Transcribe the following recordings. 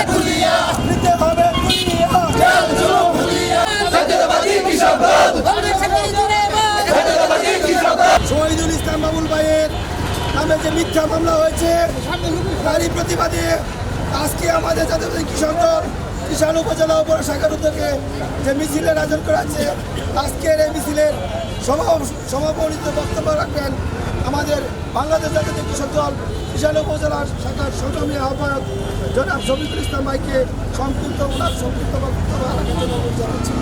নিতে নিতে হবে দুনিয়া জেল জুলুম ভুলিয়া। জাতীয়তাবাদী কৃষক দল জাতীয়তাবাদী কৃষক দল শহীদুল ইসলাম বাবুল ভাইয়ের নামে যে মিথ্যা মামলা হয়েছে তারই প্রতিবাদে আজকে আমাদের জাতীয় কৃষক দল কিষাণ উপজেলা উপর শাখার উদ্যোগে যে মিছিলের আয়োজন করা আছে আজকের এই মিছিলের সমাপনীত বক্তব্য রাখবেন আমাদের বাংলাদেশ জাতীয় কৃষক দল কিষাণ উপজেলা শাখার সংগ্রামী আহ্বায়ক জনাব শফিকুল ইসলাম ভাইকে সংক্ষিপ্ত ওনার জন্য জানাচ্ছি।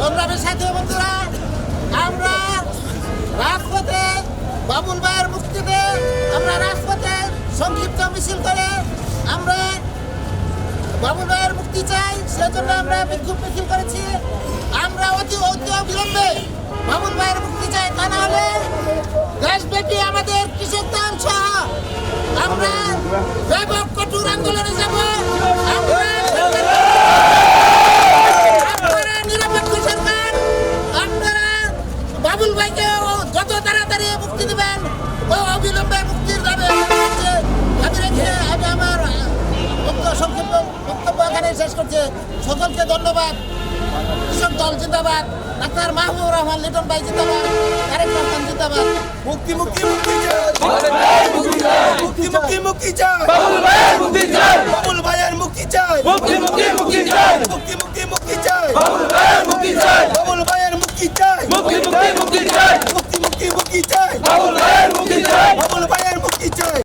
সংগ্রামের সাথে বন্ধুরা, আমরা রাজপথে বাবুল ভাইয়ের মুক্তিতে আমরা রাজপথে সংক্ষিপ্ত মিছিল করে আমরা বাবুল ভাইয়ের মুক্তি চাই, সেজন্য আমরা বিক্ষোভ মিছিল করেছি। আমরা অতি অতি অবিলম্বে কঠোর আন্দোলনে যাব বাবুল ভাইকে যত তাড়াতাড়ি মুক্তি দিবেন ও অবিলম্বে মুক্তির আমি রেখে আমি আমার সংক্ষিপ্ত বক্তব্য শেষ করছে সকলকে ধন্যবাদ কৃষক দল জিন্দাবাদ ডাক্তার মাহবুব রহমান লিটন ভাই জিন্দাবাদ তারেক রহমান জিন্দাবাদ মুক্তি মুক্তি মুক্তি মুক্তি মুক্তি চাই। বাবুল ভাইয়ের মুক্তি চাই। বাবুল ভাইয়ের মুক্তি চাই। মুক্তি মুক্তি মুক্তি চাই। মুক্তি মুক্তি মুক্তি চাই। বাবুল ভাইয়ের মুক্তি চাই। বাবুল ভাইয়ের মুক্তি চাই। মুক্তি মুক্তি মুক্তি চাই।